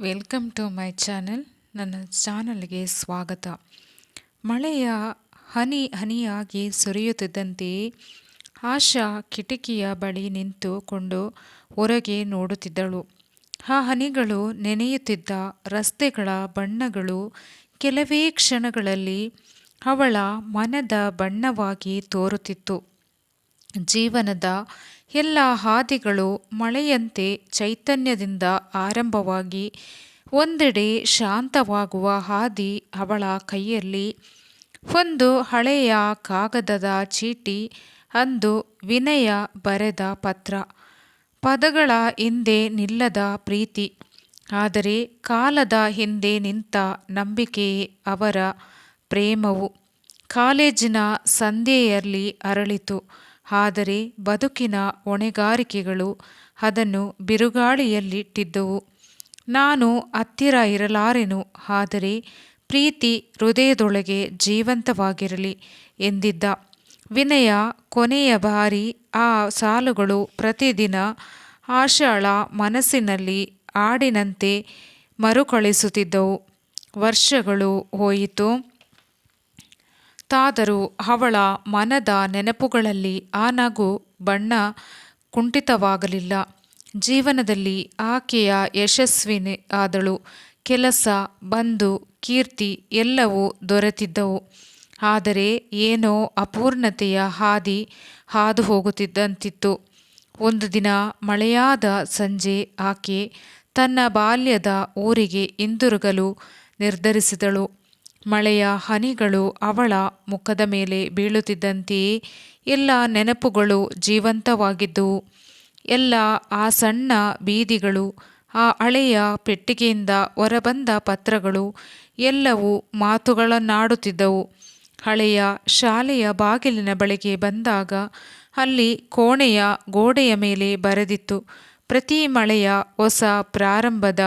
Welcome to my channel ನನ್ನ ಚಾನಲ್ಗೆ ಸ್ವಾಗತ. ಮಳೆಯ ಹನಿ ಹನಿಯಾಗಿ ಸುರಿಯುತ್ತಿದ್ದಂತೆಯೇ ಆಶಾ ಕಿಟಕಿಯ ಬಳಿ ನಿಂತುಕೊಂಡು ಹೊರಗೆ ನೋಡುತ್ತಿದ್ದಳು. ಆ ಹನಿಗಳು ನೆನೆಯುತ್ತಿದ್ದ ರಸ್ತೆಗಳ ಬಣ್ಣಗಳು ಕೆಲವೇ ಕ್ಷಣಗಳಲ್ಲಿ ಅವಳ ಮನದ ಬಣ್ಣವಾಗಿ ತೋರುತ್ತಿತ್ತು. ಜೀವನದ ಎಲ್ಲ ಹಾದಿಗಳು ಮಳೆಯಂತೆ ಚೈತನ್ಯದಿಂದ ಆರಂಭವಾಗಿ ಒಂದೆಡೆ ಶಾಂತವಾಗುವ ಹಾದಿ ಅವಳ ಕೈಯಲ್ಲಿ. ಒಂದು ಹಳೆಯ ಕಾಗದದ ಚೀಟಿ, ಅಂದು ವಿನಯ ಬರೆದ ಪತ್ರ. ಪದಗಳ ಹಿಂದೆ ನಿಲ್ಲದ ಪ್ರೀತಿ. ಆದರೆ ಕಾಲದ ಹಿಂದೆ ನಿಂತ ನಂಬಿಕೆಯೇ ಅವರ ಪ್ರೇಮವು. ಕಾಲೇಜಿನ ಸಂಧ್ಯೆಯಲ್ಲಿ ಅರಳಿತು. ಆದರೆ ಬದುಕಿನ ಹೊಣೆಗಾರಿಕೆಗಳು ಅದನ್ನು ಬಿರುಗಾಳಿಯಲ್ಲಿಟ್ಟಿದ್ದವು. ನಾನು ಹತ್ತಿರ ಇರಲಾರೆನು, ಆದರೆ ಪ್ರೀತಿ ಹೃದಯದೊಳಗೆ ಜೀವಂತವಾಗಿರಲಿ ಎಂದಿದ್ದ. ವಿನಯ ಕೊನೆಯ ಬಾರಿ ಆ ಸಾಲುಗಳು ಪ್ರತಿದಿನ ಆಶಾಳ ಮನಸ್ಸಿನಲ್ಲಿ ಹಾಡಿನಂತೆ ಮರುಕಳಿಸುತ್ತಿದ್ದವು. ವರ್ಷಗಳು ಹೋಯಿತು. ತಾದರೂ ಅವಳ ಮನದ ನೆನಪುಗಳಲ್ಲಿ ಆ ನಗು ಬಣ್ಣ ಕುಂಠಿತವಾಗಲಿಲ್ಲ. ಜೀವನದಲ್ಲಿ ಆಕೆಯ ಯಶಸ್ವಿನಿ ಆದಳು. ಕೆಲಸ ಬಂದು ಕೀರ್ತಿ ಎಲ್ಲವೂ ದೊರೆತಿದ್ದವು. ಆದರೆ ಏನೋ ಅಪೂರ್ಣತೆಯ ಹಾದಿ ಹಾದು ಹೋಗುತ್ತಿದ್ದಂತಿತ್ತು ಒಂದು ದಿನ ಮಳೆಯಾದ ಸಂಜೆ ಆಕೆ ತನ್ನ ಬಾಲ್ಯದ ಊರಿಗೆ ಹಿಂದಿರುಗಲು ನಿರ್ಧರಿಸಿದಳು. ಮಳೆಯ ಹನಿಗಳು ಅವಳ ಮುಖದ ಮೇಲೆ ಬೀಳುತ್ತಿದ್ದಂತೆಯೇ ಎಲ್ಲ ನೆನಪುಗಳು ಜೀವಂತವಾಗಿದ್ದವು ಎಲ್ಲ ಆ ಸಣ್ಣ ಬೀದಿಗಳು, ಆ ಹಳೆಯ ಪೆಟ್ಟಿಗೆಯಿಂದ ಹೊರಬಂದ ಪತ್ರಗಳು ಎಲ್ಲವೂ ಮಾತುಗಳನ್ನಾಡುತ್ತಿದ್ದವು. ಹಳೆಯ ಶಾಲೆಯ ಬಾಗಿಲಿನ ಬಳಿಗೆ ಬಂದಾಗ ಅಲ್ಲಿ ಕೋಣೆಯ ಗೋಡೆಯ ಮೇಲೆ ಬರೆದಿತ್ತು, ಪ್ರತಿ ಮಳೆಯ ಹೊಸ ಪ್ರಾರಂಭದ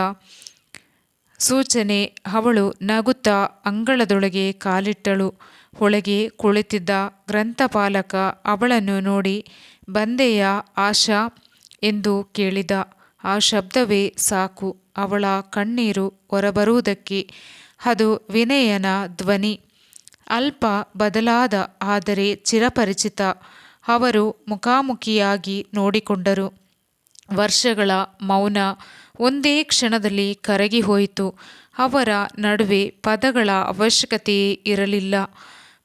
ಸೂಚನೆ, ಅವಳು ನಗುತ್ತಾ ಅಂಗಳದೊಳಗೆ ಕಾಲಿಟ್ಟಳು. ಒಳಗೆ ಕುಳಿತಿದ್ದ ಗ್ರಂಥಪಾಲಕ ಅವಳನ್ನು ನೋಡಿ, ಬಂದೆಯ ಆಶಾ? ಎಂದು ಕೇಳಿದ. ಆ ಶಬ್ದವೇ ಸಾಕು. ಅವಳ ಕಣ್ಣೀರು ಹೊರಬರುವುದಕ್ಕೆ ಅದು ವಿನಯನ ಧ್ವನಿ. ಅಲ್ಪ ಬದಲಾದ, ಆದರೆ ಚಿರಪರಿಚಿತ. ಅವರು ಮುಖಾಮುಖಿಯಾಗಿ ನೋಡಿಕೊಂಡರು. ವರ್ಷಗಳ ಮೌನ ಒಂದೇ ಕ್ಷಣದಲ್ಲಿ ಕರಗಿ ಹೋಯಿತು. ಅವರ ನಡುವೆ ಪದಗಳ ಅವಶ್ಯಕತೆಯೇ ಇರಲಿಲ್ಲ.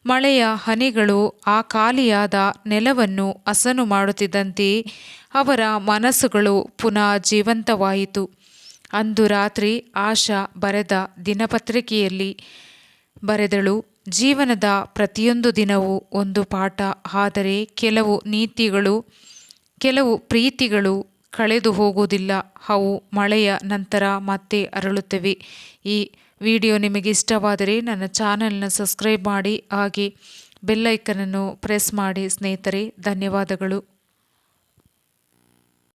ಮಳೆಯ ಹನಿಗಳು ಆ ಖಾಲಿಯಾದ ನೆಲವನ್ನು ಹಸನು ಮಾಡುತ್ತಿದ್ದಂತೆಯೇ ಅವರ ಮನಸ್ಸುಗಳು ಪುನಃ ಜೀವಂತವಾಯಿತು. ಅಂದು ರಾತ್ರಿ ಆಶಾ ಬರೆದ ದಿನಪತ್ರಿಕೆಯಲ್ಲಿ ಬರೆದಳು, ಜೀವನದ ಪ್ರತಿಯೊಂದು ದಿನವೂ ಒಂದು ಪಾಠ. ಆದರೆ ಕೆಲವು ನೀತಿಗಳು, ಕೆಲವು ಪ್ರೀತಿಗಳು ಕಳೆದು ಹೋಗುವುದಿಲ್ಲ. ಅವು ಮಳೆಯ ನಂತರ ಮತ್ತೆ ಅರಳುತ್ತವೆ. ಈ ವಿಡಿಯೋ ನಿಮಗೆ ಇಷ್ಟವಾದರೆ ನನ್ನ ಚಾನಲ್ನ ಸಬ್ಸ್ಕ್ರೈಬ್ ಮಾಡಿ, ಹಾಗೆ ಬೆಲ್ಲೈಕನನ್ನು ಪ್ರೆಸ್ ಮಾಡಿ ಸ್ನೇಹಿತರೆ, ಧನ್ಯವಾದಗಳು.